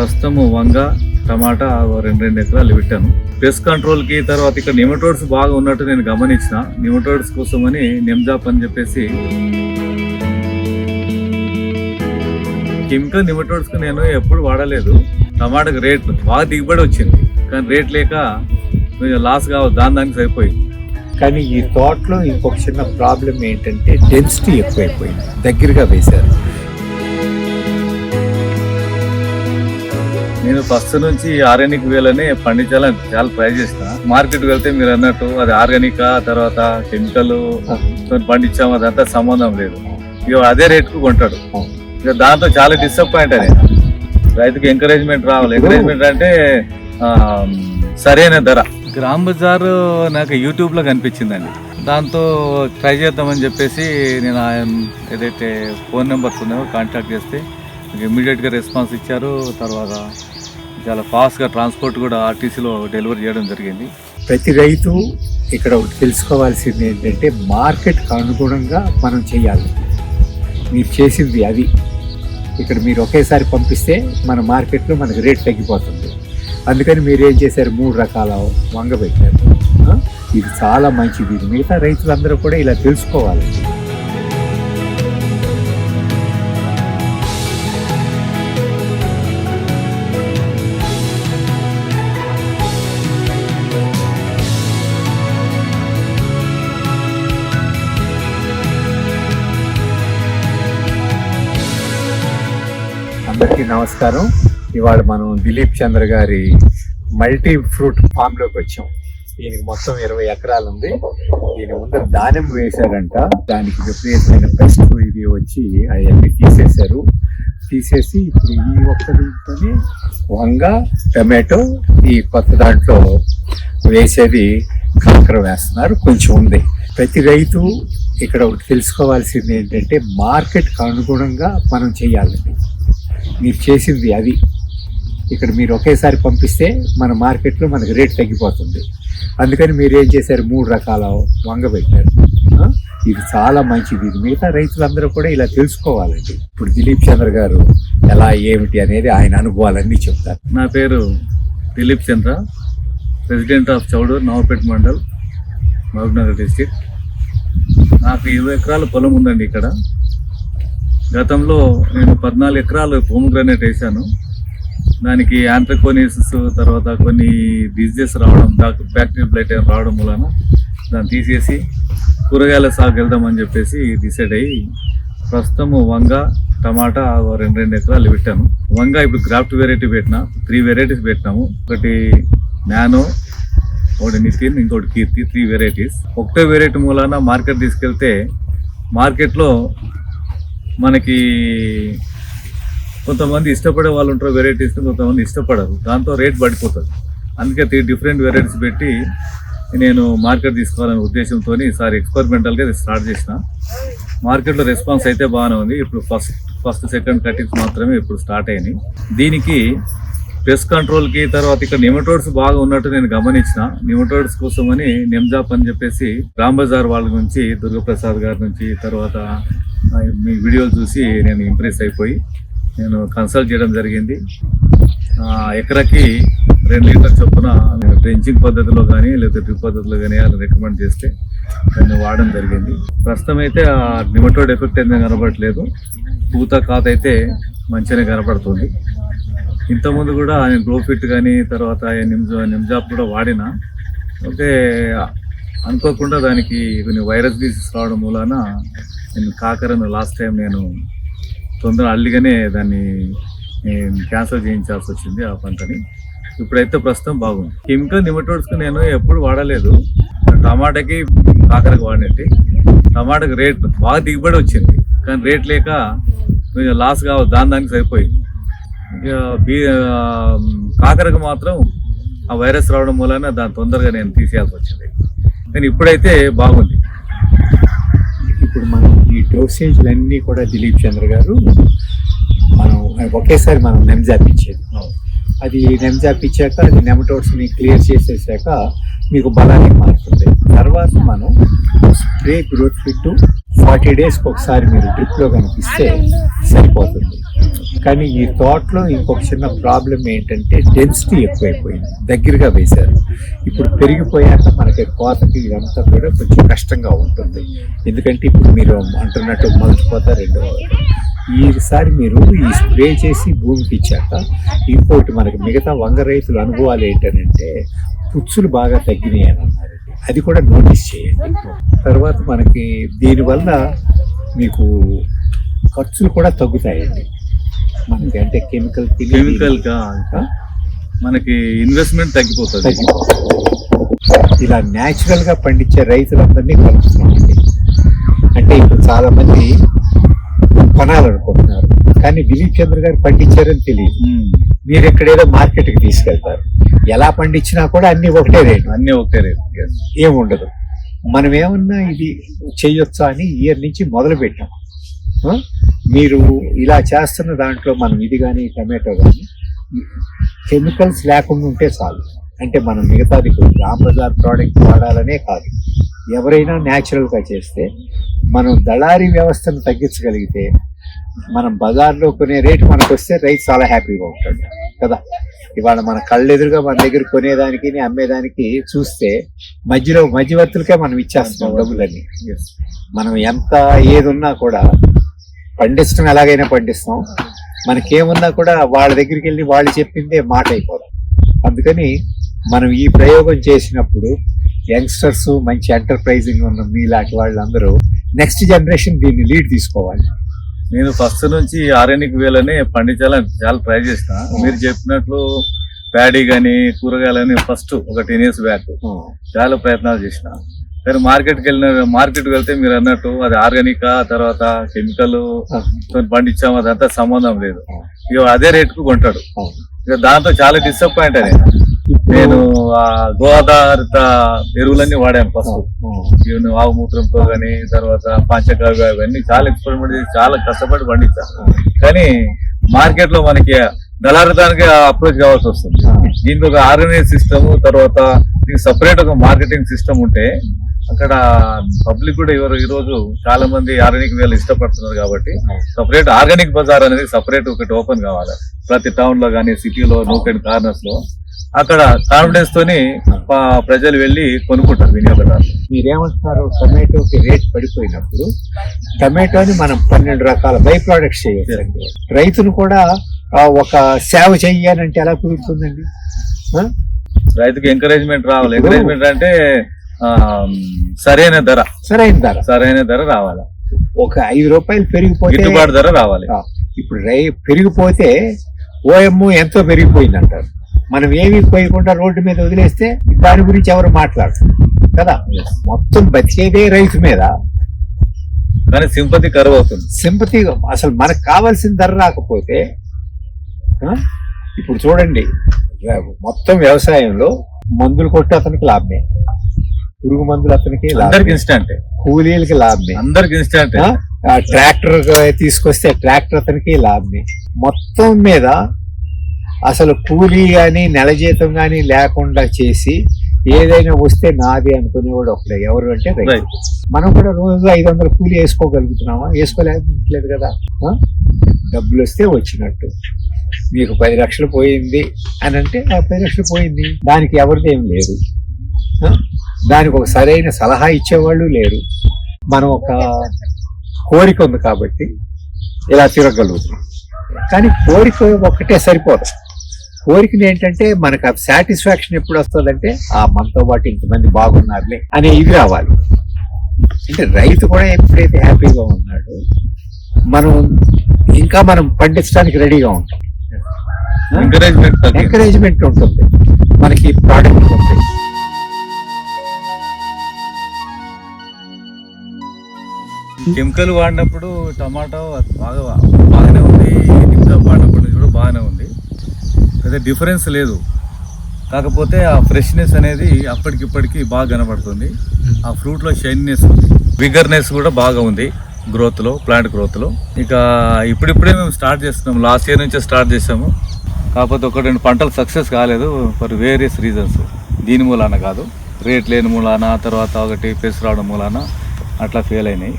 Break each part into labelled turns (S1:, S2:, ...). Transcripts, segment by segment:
S1: ప్రస్తుతము వంగ టమాటా రెండు రెండు ఎకరాలు పెట్టాను. పెస్ట్ కంట్రోల్కి తర్వాత ఇక్కడ నిమటోడ్స్ బాగా ఉన్నట్టు నేను గమనించిన. నిమటోడ్స్ కోసమని నిమ్జాప్ అని చెప్పేసి కెమికల్ నిమటోడ్స్కి నేను ఎప్పుడు వాడలేదు. టమాటాకి రేట్ బాగా దిగుబడి వచ్చింది. కానీ రేట్ లేక కొంచెం లాస్ కావద్దు దాని దానికి సరిపోయింది.
S2: కానీ ఈ తోటలో ఇంకొక చిన్న ప్రాబ్లం ఏంటంటే డెన్సిటీ ఎక్కువైపోయింది. దగ్గరగా వేశారు.
S1: నేను ఫస్ట్ నుంచి ఆర్గానిక్ వేలని పండించాలని చాలా ట్రై చేసిన. మార్కెట్ వెళ్తే మీరు అన్నట్టు అది ఆర్గానిక్ తర్వాత కెమికల్ పండించాము అదంతా సంబంధం లేదు. ఇక అదే రేట్కు కొంటాడు. ఇక దాంతో చాలా డిసప్పాయింట్ అని. రైతుకి ఎంకరేజ్మెంట్ రావాలి. ఎంకరేజ్మెంట్ అంటే సరైన ధర. గ్రామ్ బజార్ నాకు యూట్యూబ్లో కనిపించిందండి. దాంతో ట్రై చేద్దామని చెప్పేసి నేను ఆయన ఏదైతే ఫోన్ నెంబర్స్ ఉన్నాయో కాంటాక్ట్ చేస్తే ఇమీడియట్గా రెస్పాన్స్ ఇచ్చారు. తర్వాత చాలా ఫాస్ట్గా ట్రాన్స్పోర్ట్ కూడా ఆర్టీసీలో డెలివరీ చేయడం జరిగింది.
S2: ప్రతి రైతు ఇక్కడ ఒకటి తెలుసుకోవాల్సింది ఏంటంటే మార్కెట్కి అనుగుణంగా మనం చేయాలి. మీరు చేసింది అది. ఇక్కడ మీరు ఒకేసారి పంపిస్తే మన మార్కెట్లో మనకు రేట్ తగ్గిపోతుంది. అందుకని మీరు ఏం చేశారు? మూడు రకాల వంగ పెట్టారు. ఇది చాలా మంచిది. మిగతా రైతులందరూ కూడా ఇలా తెలుసుకోవాలి. అందరికీ నమస్కారం. ఇవాళ మనం దిలీప్ చంద్ర గారి మల్టీ ఫ్రూట్ ఫామ్లోకి వచ్చాం. దీనికి మొత్తం ఇరవై ఎకరాలు ఉంది. దీని ముందర దానిమ్మ వేశారంట. దానికి విపరీతమైన పెస్ట్ ఇది వచ్చి అవన్నీ తీసేశారు. తీసేసి ఇప్పుడు ఈ ఒక్కటి వంగ టమాటో ఈ కొత్త దాంట్లో వేసేది కాకర వేస్తున్నారు. కొంచెం ఉంది. ప్రతి రైతు ఇక్కడ ఒకటి తెలుసుకోవాల్సింది ఏంటంటే మార్కెట్కి అనుగుణంగా మనం చేయాలండి మీరు చేసింది అది. ఇక్కడ మీరు ఒకేసారి పంపిస్తే మన మార్కెట్లో మనకు రేట్ తగ్గిపోతుంది. అందుకని మీరు ఏం చేశారు? మూడు రకాల వంగ పెట్టారు. ఇది చాలా మంచిది. ఇది మిగతా రైతులందరూ కూడా ఇలా తెలుసుకోవాలండి. ఇప్పుడు దిలీప్ చంద్ర గారు ఎలా ఏమిటి అనేది ఆయన అనుభవాలన్నీ చెప్తారు.
S1: నా పేరు Dilip Chandra president of Chowdur Navapet mandal Mahabubnagar district నాకు ఇరవై ఎకరాల పొలం ఉందండి ఇక్కడ. గతంలో నేను పద్నాలుగు ఎకరాలు పోముగ్రనేట్ వేసాను. దానికి యాంట్రకోనిసిస్ తర్వాత కొన్ని డిజీజెస్ రావడం బ్యాక్టీరియల్ బ్లైట్ రావడం వలన దాన్ని తీసేసి కూరగాయల సాగు వెళ్దామని చెప్పేసి డిసైడ్ అయ్యి ప్రస్తుతము వంగ టమాటా రెండు రెండు ఎకరాలు పెట్టాను. వంగ ఇప్పుడు గ్రాఫ్ట్ వెరైటీ పెట్టిన త్రీ వెరైటీస్ పెట్టినాము. ఒకటి నానో ఒకటి నితిన్ ఇంకోటి కీర్తి త్రీ వెరైటీస్ ఒకటే వెరైటీ మూలాన మార్కెట్ తీసుకెళ్తే మార్కెట్లో మనకి కొంతమంది ఇష్టపడే వాళ్ళు ఉంటారు వెరైటీస్ కొంతమంది ఇష్టపడరు. దాంతో రేట్ పడిపోతుంది. అందుకే త్రీ డిఫరెంట్ వెరైటీస్ పెట్టి నేను మార్కెట్ తీసుకోవాలనే ఉద్దేశంతో ఈసారి ఎక్స్పెరిమెంటల్గా ఇది స్టార్ట్ చేసిన. మార్కెట్లో రెస్పాన్స్ అయితే బాగానే ఉంది. ఇప్పుడు ఫస్ట్ ఫస్ట్ సెకండ్ కటింగ్స్ మాత్రమే ఇప్పుడు స్టార్ట్ అయినాయి. దీనికి పెస్ట్ కంట్రోల్కి తర్వాత ఇక్కడ నిమటోడ్స్ బాగా ఉన్నట్టు నేను గమనించిన. నిమటోడ్స్ కోసమని నిమ్జాప్ అని చెప్పేసి రామ్ బజార్ వాళ్ళ నుంచి దుర్గప్రసాద్ గారి నుంచి తర్వాత మీ వీడియోలు చూసి నేను ఇంప్రెస్ అయిపోయి నేను కన్సల్ట్ చేయడం జరిగింది. ఎకరాకి రెండు లీటర్ చొప్పున నేను డ్రెంచింగ్ పద్ధతిలో కానీ లేకపోతే డ్రిప్ పద్ధతిలో కానీ అలా రికమెండ్ చేస్తే దాన్ని వాడడం జరిగింది. ప్రస్తుతం అయితే ఆ నిమటోడ్ ఎఫెక్ట్ అయితే కనబడట్లేదు. పూత కాత అయితే మంచిగానే కనపడుతుంది ఇంతకుముందు కూడా నేను గ్లోఫిట్ కానీ తర్వాత నిమ్జా నిమ్జాప్ కూడా వాడిన. ఓకే అనుకోకుండా దానికి కొన్ని వైరస్ డిసీజ్ రావడం మూలాన నేను కాకరను లాస్ట్ టైం నేను తొందర అల్లిగానే దాన్ని క్యాన్సల్ చేయించాల్సి వచ్చింది ఆ పంటని. ఇప్పుడైతే ప్రస్తుతం బాగుంది. కెమికల్ నిమటోడ్స్ నేను ఎప్పుడు వాడలేదు. టమాటాకి కాకరకు వాడినట్టు. టమాటాకి రేట్ బాగా దిగుబడి వచ్చింది. కానీ రేట్ లేక కొంచెం లాస్ కావద్దు దాని దానికి సరిపోయింది. ఇక బీ కాకరకు మాత్రం ఆ వైరస్ రావడం వలన దాన్ని తొందరగా నేను తీసేయాల్సి వచ్చింది. కానీ ఇప్పుడైతే బాగుంది.
S2: ఇప్పుడు మనం డోసేజ్లన్నీ కూడా దిలీప్ చంద్ర గారు మనం ఒకేసారి మనం నెమ్జాప్ ఇచ్చేది. అది నెమ్జాప్ ఇచ్చాక అది నెమటోడ్స్ని క్లియర్ చేసేసాక మీకు బలానికి మారుతుంది. తర్వాత మనం స్ప్రే గ్రోత్ ఫిట్ ఫార్టీ డేస్కి ఒకసారి మీరు డ్రిప్లో కనిపిస్తే సరిపోతుంది. కానీ ఈ తోటలో ఇంకొక చిన్న ప్రాబ్లం ఏంటంటే డెన్సిటీ ఎక్కువైపోయింది. దగ్గరగా వేశారు. ఇప్పుడు పెరిగిపోయాక మనకి కోతకి ఇదంతా కూడా కొంచెం కష్టంగా ఉంటుంది. ఎందుకంటే ఇప్పుడు మీరు అంటున్నట్టు మలిచిపోతా రెండో ఈసారి మీరు ఈ స్ప్రే చేసి భూమికి ఇచ్చాక ఇంకోటి మనకి మిగతా వంగ రైతుల అనుభవాలు ఏంటంటే పుచ్చులు బాగా తగ్గినాయి అని అన్నారు. అది కూడా నోటీస్ చేయండి. తర్వాత మనకి దీనివల్ల మీకు ఖర్చులు కూడా తగ్గుతాయండి. మనకి అంటే కెమికల్
S1: కెమికల్గా మనకి ఇన్వెస్ట్మెంట్ తగ్గిపోతుంది.
S2: ఇలా న్యాచురల్గా పండించే రైతులందరినీ కలుపుతున్నామండి. అంటే ఇప్పుడు చాలా మంది కొనాలనుకుంటున్నారు. కానీ దిలీప్ చంద్ర గారు పండించారని తెలియదు. మీరు ఎక్కడేదో మార్కెట్కి తీసుకెళ్తారు. ఎలా పండించినా కూడా అన్ని ఒకటే రేటు.
S1: అన్ని ఒకే రేట్.
S2: ఏముండదు. మనం ఏమన్నా ఇది చెయ్యొచ్చా అని ఇయర్ నుంచి మొదలు పెట్టాం? మీరు ఇలా చేస్తున్న దాంట్లో మనం ఇది కానీ టమాటో కానీ కెమికల్స్ లేకుండా ఉంటే చాలు. అంటే మనం మిగతాది రామ్ బజార్ ప్రోడక్ట్ వాడాలనే కాదు. ఎవరైనా న్యాచురల్గా చేస్తే మనం దళారీ వ్యవస్థను తగ్గించగలిగితే మనం బజార్లో కొనే రేటు మనకు వస్తే రైతు చాలా హ్యాపీగా ఉంటాడు. కదా? ఇవాళ మన కళ్ళెదురుగా మన దగ్గర కొనేదానికి అమ్మేదానికి చూస్తే మధ్యలో మధ్యవర్తులకే మనం ఇచ్చేస్తున్నాం డబ్బులన్నీ. మనం ఎంత ఏది ఉన్నా కూడా పండిస్తాం ఎలాగైనా పండిస్తాం మనకేమున్నా కూడా వాళ్ళ దగ్గరికి వెళ్ళి వాళ్ళు చెప్పిందే మాట అయిపోదు. అందుకని మనం ఈ ప్రయోగం చేసినప్పుడు యంగ్స్టర్స్ మంచి ఎంటర్ప్రైజింగ్ ఉన్న మీలాంటి వాళ్ళందరూ నెక్స్ట్ జనరేషన్ దీన్ని లీడ్ తీసుకోవాలి.
S1: నేను ఫస్ట్ నుంచి ఆర్గానిక్ వేలని పండించాలని చాలా ట్రై చేసిన మీరు చెప్పినట్లు ప్యాడీ గానీ కూరగాయలని ఫస్ట్ ఒక టెన్ ఇయర్స్ బ్యాక్ చాలా ప్రయత్నాలు చేసిన. కానీ మార్కెట్కి వెళ్ళిన మార్కెట్కి వెళ్తే మీరు అన్నట్టు అది ఆర్గానిక్ తర్వాత కెమికల్ పండించాము అదంతా సంబంధం లేదు. ఇక అదే రేటుకు కొంటాడు. ఇక దాంతో చాలా డిసప్పాయింట్ అని నేను. ఆ గోదావరిత ఎరువులన్నీ వాడాను ఫస్ట్ ఈవెన్ ఆవు మూత్రంతో గానీ తర్వాత పంచకావ్య అవన్నీ చాలా ఎక్స్పెరిమెంట్ చేసి చాలా కష్టపడి పండించాను కానీ మార్కెట్లో మనకి దళారితానికి అప్రోచ్ కావాల్సి వస్తుంది. దీనికి ఒక ఆర్గనైజ్ సిస్టమ్ తర్వాత దీనికి సపరేట్ ఒక మార్కెటింగ్ సిస్టమ్ ఉంటే అక్కడ పబ్లిక్ కూడా ఎవరు ఈ రోజు చాలా మంది ఆర్గానిక్ వేలు ఇష్టపడుతున్నారు కాబట్టి సపరేట్ ఆర్గానిక్ బజార్ అనేది సపరేట్ ఒకటి ఓపెన్ కావాలి. ప్రతి టౌన్లో కానీ సిటీలో నూక్ అండ్ కార్నర్స్లో. అక్కడ కాన్ఫిడెన్స్ తోని ప్రజలు వెళ్ళి కొనుక్కుంటారు వినియోగదారులు.
S2: మీరేమంటున్నారు? టమాటోకి రేట్ పడిపోయినప్పుడు టమాటోని మనం పన్నెండు రకాల బై ప్రోడక్ట్స్ చేయొచ్చండి. రైతులు కూడా ఒక సేవ చెయ్యాలంటే ఎలా కుదురుతుందండి?
S1: రైతుకి ఎంకరేజ్మెంట్ రావాలి. ఎంకరేజ్మెంట్ అంటే సరైన ధర.
S2: సరైన ధర.
S1: సరైన ధర రావాలి?
S2: ఒక ఐదు రూపాయలు పెరిగిపోతే
S1: గిట్టుబాటు ధర రావాలి.
S2: ఇప్పుడు రై పెరిగిపోతే ఓఎం ఎంతో పెరిగిపోయింది అంటారు మనం ఏమీ పోయకుండా రోడ్డు మీద వదిలేస్తే దాని గురించి ఎవరు మాట్లాడరు. కదా? మొత్తం బతికేదే రైతు మీద.
S1: కానీ సింపతి కరువు అవుతుంది.
S2: సింపతి అసలు మనకు కావాల్సిన ధర రాకపోతే ఇప్పుడు చూడండి మొత్తం వ్యవసాయంలో మందులు కొట్టి అతనికి లాభమే. పురుగు మందులు అతనికి
S1: అందరికి ఇన్స్టెంట్
S2: కూలీలకి లాభమే.
S1: అందరికి ఇన్స్టెంట్
S2: ట్రాక్టర్ తీసుకొస్తే ట్రాక్టర్ అతనికి లాభమే. మొత్తం మీద అసలు కూలీ గాని నెల జీతం గాని లేకుండా చేసి ఏదైనా వస్తే నాది అనుకునేవాడు ఒకడే. ఎవరు అంటే రైతు. మనం కూడా రోజు ఐదు వందల కూలీ వేసుకోగలుగుతున్నామా? వేసుకోలేదు కదా? డబ్బులు వస్తే వచ్చినట్టు. మీకు పది లక్షలు పోయింది అని అంటే ఆ పది లక్షలు పోయింది. దానికి ఎవరిది లేదు? దానికి ఒక సరైన సలహా ఇచ్చేవాళ్ళు లేరు. మనం ఒక కోరిక ఉంది కాబట్టి ఇలా తిరగలుగుతున్నాం కానీ కోరిక ఒక్కటే సరిపోదు. కోరికని ఏంటంటే మనకు ఆ సాటిస్ఫాక్షన్ ఎప్పుడు వస్తుందంటే ఆ మనతో పాటు ఇంతమంది బాగున్నారులే అనే ఇది రావాలి. అంటే రైతు కూడా ఎప్పుడైతే హ్యాపీగా ఉన్నాడో మనం ఇంకా మనం పండించడానికి రెడీగా ఉంటాం.
S1: ఎంకరేజ్మెంట్
S2: ఎంకరేజ్మెంట్ ఉంటుంది. మనకి ప్రోడక్ట్ ఉంటుంది.
S1: కెమికల్ వాడినప్పుడు టమాటో బాగా బాగానే ఉంది ఇంకా వాడినప్పుడు కూడా బాగానే ఉంది. అదే డిఫరెన్స్ లేదు. కాకపోతే ఆ ఫ్రెష్నెస్ అనేది అప్పటికిప్పటికి బాగా కనబడుతుంది. ఆ ఫ్రూట్లో షైన్నెస్ ఉంది. విగర్నెస్ కూడా బాగా ఉంది గ్రోత్లో ప్లాంట్ గ్రోత్లో ఇక ఇప్పుడిప్పుడే మేము స్టార్ట్ చేస్తున్నాం. లాస్ట్ ఇయర్ నుంచే స్టార్ట్ చేసాము కాకపోతే ఒక రెండు పంటలు సక్సెస్ కాలేదు ఫర్ వేరియస్ రీజన్స్. దీని మూలాన కాదు. రేట్ లేని మూలాన తర్వాత ఒకటి పెసు రావడం మూలాన అట్లా ఫెయిల్ అయినాయి.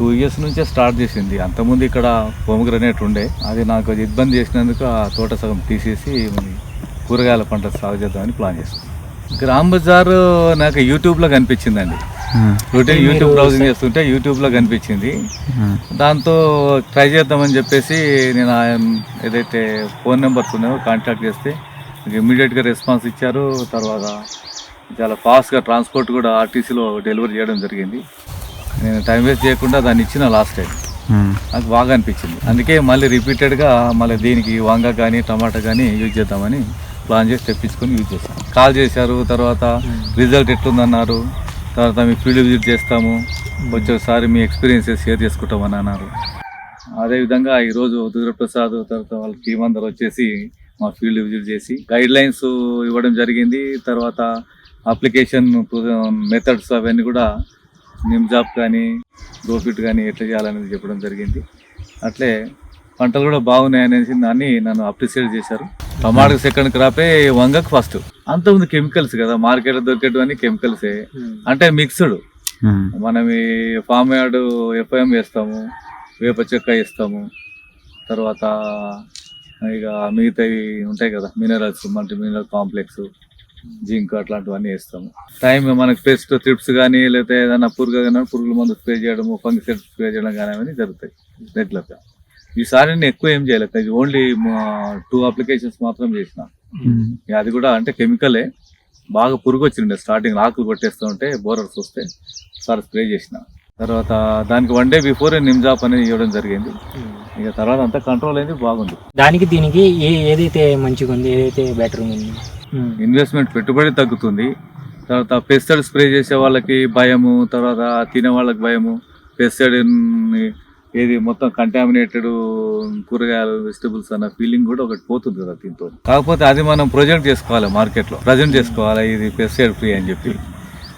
S1: టూ ఇయర్స్ నుంచే స్టార్ట్ చేసింది. అంతకుముందు ఇక్కడ పొమగ్రనేట్ ఉండే. అది నాకు ఇబ్బంది చేసినందుకు ఆ తోట సగం తీసేసి కూరగాయల పంట సాగు చేద్దామని ప్లాన్ చేస్తాను గ్రామ్ బజార్ నాకు యూట్యూబ్లో కనిపించిందండి. రొటీన్ యూట్యూబ్ బ్రౌజింగ్ చేస్తుంటే యూట్యూబ్లో కనిపించింది. దాంతో ట్రై చేద్దామని చెప్పేసి నేను ఆయన ఏదైతే ఫోన్ నెంబర్స్ ఉన్నాయో కాంటాక్ట్ చేస్తే ఇమీడియట్గా రెస్పాన్స్ ఇచ్చారు. తర్వాత చాలా ఫాస్ట్గా ట్రాన్స్పోర్ట్ కూడా ఆర్టీసీలో డెలివరీ చేయడం జరిగింది. నేను టైం వేస్ట్ చేయకుండా దాన్ని ఇచ్చిన లాస్ట్ టైం నాకు బాగా అనిపించింది. అందుకే మళ్ళీ రిపీటెడ్గా మళ్ళీ దీనికి వంగ కానీ టమాటా కానీ యూజ్ చేద్దామని ప్లాన్ చేసి తెప్పించుకొని యూజ్ చేస్తాను కాల్ చేశారు తర్వాత రిజల్ట్ ఎట్లుందన్నారు? తర్వాత మీ ఫీల్డ్ విజిట్ చేస్తాము. వచ్చేసారి మీ ఎక్స్పీరియన్సెస్ షేర్ చేసుకుంటామని అన్నారు. అదేవిధంగా ఈరోజు దుర్గప్రసాద్ తర్వాత వాళ్ళ టీం అందరు వచ్చేసి మా ఫీల్డ్ విజిట్ చేసి గైడ్ లైన్స్ ఇవ్వడం జరిగింది. తర్వాత అప్లికేషన్ మెథడ్స్ అవన్నీ కూడా నిమ్జాప్ కానీ గ్రోఫిట్ కానీ ఎట్లా చేయాలనేది చెప్పడం జరిగింది. అట్లే పంటలు కూడా బాగున్నాయి అనేసి అని నన్ను అప్రిషియేట్ చేశారు. టమాటాకి సెకండ్ క్రాపే వంగకు ఫస్ట్ అంతకుముందు కెమికల్స్ కదా మార్కెట్లో దొరికేటివన్నీ కెమికల్సే అంటే మిక్స్డ్ మనం ఈ ఫామ్ యార్డ్ ఎఫ్ఐఎం వేస్తాము వేప చెక్క వేస్తాము. తర్వాత ఇక మిగతావి ఉంటాయి కదా minerals multi mineral complex zinc అట్లాంటివన్నీ వేస్తాము. టైం మనకి పెస్ట్ త్రిప్స్ కానీ లేకపోతే ఏదైనా పురుగు కానీ పురుగుల మందు స్ప్రే చేయడము ఫంగిసైడ్ స్ప్రే చేయడం కానీ అవన్నీ జరుగుతాయి రెగ్యులర్గా ఈసారి నేను ఎక్కువ ఏం చేయలేదు. ఓన్లీ టూ అప్లికేషన్స్ మాత్రం చేసిన. ఇక అది కూడా అంటే కెమికలే బాగా పురుగు వచ్చిండే స్టార్టింగ్ ఆకులు కొట్టేస్తూ ఉంటే బోరర్స్ వస్తే సార్ స్ప్రే చేసిన. తర్వాత దానికి వన్ డే బిఫోర్ నిమ్జాప్ అనేది ఇవ్వడం జరిగింది. ఇక తర్వాత అంతా కంట్రోల్ అయింది బాగుంది.
S3: దానికి దీనికి ఏ ఏదైతే మంచిగా ఉంది ఏదైతే బెటర్ ఉంది.
S1: ఇన్వెస్ట్మెంట్ పెట్టుబడి తగ్గుతుంది. తర్వాత పెస్టిసైడ్ స్ప్రే చేసే వాళ్ళకి భయము తర్వాత తినే వాళ్ళకి భయము. పెస్టిసైడ్ ఏది మొత్తం కంటామినేటెడ్ కూరగాయలు వెజిటబుల్స్ అన్న ఫీలింగ్ కూడా ఒకటి పోతుంది కదా దీంతో. కాకపోతే అది మనం ప్రొజెక్ట్ చేసుకోవాలి మార్కెట్లో ప్రజెంట్ చేసుకోవాలి ఇది పెస్టిసైడ్ ఫ్రీ అని చెప్పి.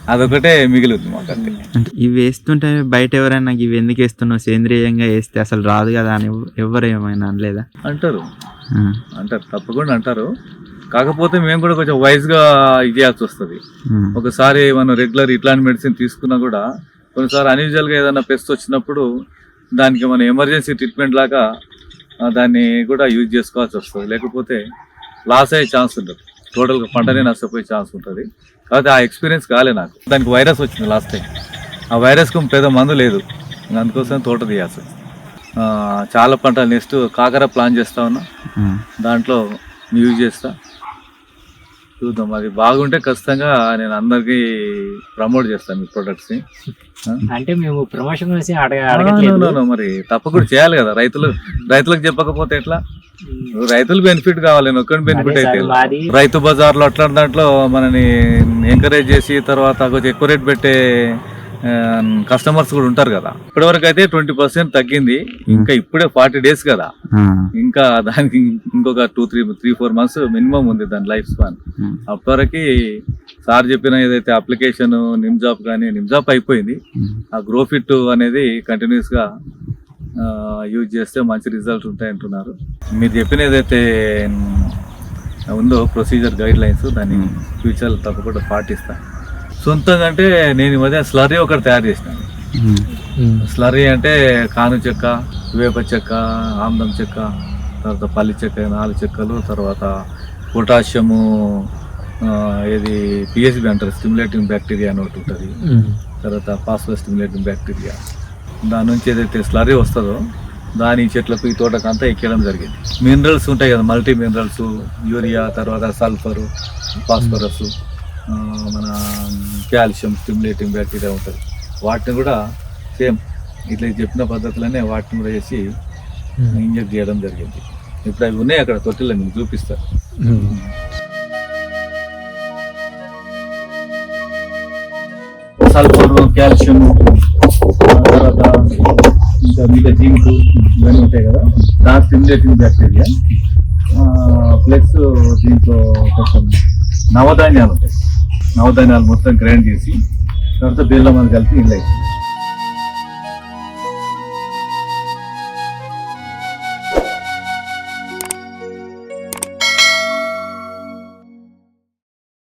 S1: అదొకటే మిగిలింది మాకు
S4: అంటే ఇవి వేస్తుంటే బయట ఎవరైనా ఇవి ఎందుకు వేస్తున్నావు? సేంద్రియంగా వేస్తే అసలు రాదు కదా అని ఎవ- ఎవరు ఏమైనా అనలేదా?
S1: అంటారు.
S4: ఉమ్,
S1: అంటారు. తప్పకుండా అంటారు. కాకపోతే మేము కూడా కొంచెం వైజ్గా ఇది చేయాల్సి వస్తుంది. ఒకసారి మనం రెగ్యులర్ ఇట్లాంటి మెడిసిన్ తీసుకున్నా కూడా కొన్నిసారి అన్యూజువల్గా ఏదైనా పెస్ట్ వచ్చినప్పుడు దానికి మనం ఎమర్జెన్సీ ట్రీట్మెంట్ లాగా దాన్ని కూడా యూజ్ చేసుకోవాల్సి వస్తుంది. లేకపోతే లాస్ అయ్యే ఛాన్స్ ఉంటుంది టోటల్గా పంటనే నష్టపోయే ఛాన్స్ ఉంటుంది. కాబట్టి ఆ ఎక్స్పీరియన్స్ కాలే నాకు. దానికి వైరస్ వచ్చింది లాస్ట్ టైం ఆ వైరస్కు పెద్ద మందు లేదు. అందుకోసం తోట తీయాల్సి చాలా పంటలు నెక్స్ట్ కాకర ప్లాన్ చేస్తా ఉన్నా. దాంట్లో యూజ్ చేస్తా. చూద్దాం. అది బాగుంటే ఖచ్చితంగా నేను అందరికి ప్రమోట్ చేస్తాను మీ ప్రొడక్ట్స్
S3: అంటే మేము ప్రమోషన్ గురించి అడగ అడగట్లేదు.
S1: మరి తప్పకుండా చేయాలి కదా. రైతులు రైతులకు చెప్పకపోతే ఎట్లా?
S3: ఉమ్.
S1: రైతులు బెనిఫిట్ కావాలి నేను ఒక్కని బెనిఫిట్ అయితే రైతు బజార్లో అట్లాంటి దాంట్లో మనని ఎంకరేజ్ చేసి తర్వాత కొంచెం ఎక్కువ రేట్ పెట్టే కస్టమర్స్ కూడా ఉంటారు కదా. ఇప్పటివరకు అయితే ట్వంటీ పర్సెంట్ తగ్గింది. ఇంకా ఇప్పుడే ఫార్టీ డేస్ కదా. ఇంకా దానికి ఇంకొక two three three four months minimum ఉంది దాని లైఫ్ స్పాన్. అప్పటివరకు సార్ చెప్పిన ఏదైతే అప్లికేషన్ నిమ్జాప్ కానీ నిమ్జాప్ అయిపోయింది.
S4: ఉమ్.
S1: ఆ గ్రోఫిట్ అనేది కంటిన్యూస్గా యూజ్ చేస్తే మంచి రిజల్ట్ ఉంటాయి అంటున్నారు మీరు చెప్పిన ఏదైతే ఉందో ప్రొసీజర్ గైడ్ లైన్స్ దాన్ని ఫ్యూచర్ తప్పకుండా పాటిస్తా. సొంతంగా అంటే నేను ఈ మధ్య స్లరీ ఒకటి తయారు చేసినాను. స్లరీ అంటే కాను చెక్క వేప చెక్క ఆమ్లం చెక్క తర్వాత పల్లి చెక్క నాలుగు చెక్కలు తర్వాత పొటాషియము ఏది పిహెచ్బి అంటారు స్టిమ్యులేటింగ్ బ్యాక్టీరియా అని ఒకటి ఉంటుంది. తర్వాత ఫాస్ఫరస్ స్టిమ్యులేటింగ్ బ్యాక్టీరియా దాని నుంచి ఏదైతే స్లరీ వస్తుందో దాని చెట్లకు ఈ తోటకు అంతా ఎక్కడం జరిగింది. మినరల్స్ ఉంటాయి కదా మల్టీ మినరల్స్ యూరియా తర్వాత సల్ఫరు ఫాస్ఫరస్ మన కాల్షియం స్టిమ్యులేటింగ్ బ్యాక్టీరియా ఉంటుంది. వాటిని కూడా సేమ్ ఇట్లా చెప్పిన పద్ధతులనే వాటిని కూడా చేసి ఇంజెక్ట్ చేయడం జరిగింది. ఇప్పుడు అవి ఉన్నాయి అక్కడ తొట్టిలో మీకు చూపిస్తారు
S3: ఉమ్.
S1: సల్ఫర్ కాల్షియం తర్వాత ఇంకా మిగతా జింక్ ఇవన్నీ ఉంటాయి కదా. దాని స్టిమ్యులేటింగ్ బ్యాక్టీరియా. ప్లస్ దీంట్లో కొంచెం నవధాన్యాలు ఉంటాయి. నవధాన్యాలు మొత్తం గ్రైండ్ చేసి తర్వాత బెల్లం అది కలిపి ఇలా